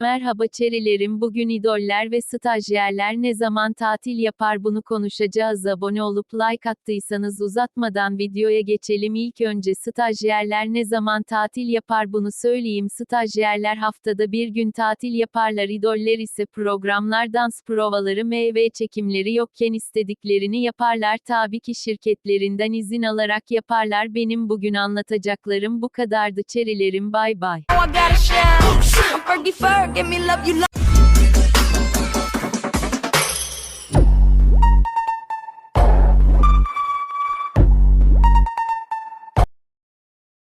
Merhaba çerilerim bugün idoller ve stajyerler ne zaman tatil yapar bunu konuşacağız. Abone olup like attıysanız uzatmadan videoya geçelim. İlk önce stajyerler ne zaman tatil yapar bunu söyleyeyim. Stajyerler haftada bir gün tatil yaparlar. İdoller ise programlar dans provaları meyve çekimleri yokken istediklerini yaparlar. Tabii ki şirketlerinden izin alarak yaparlar. Benim bugün anlatacaklarım bu kadardı çerilerim bay bay. Oh, give me love you love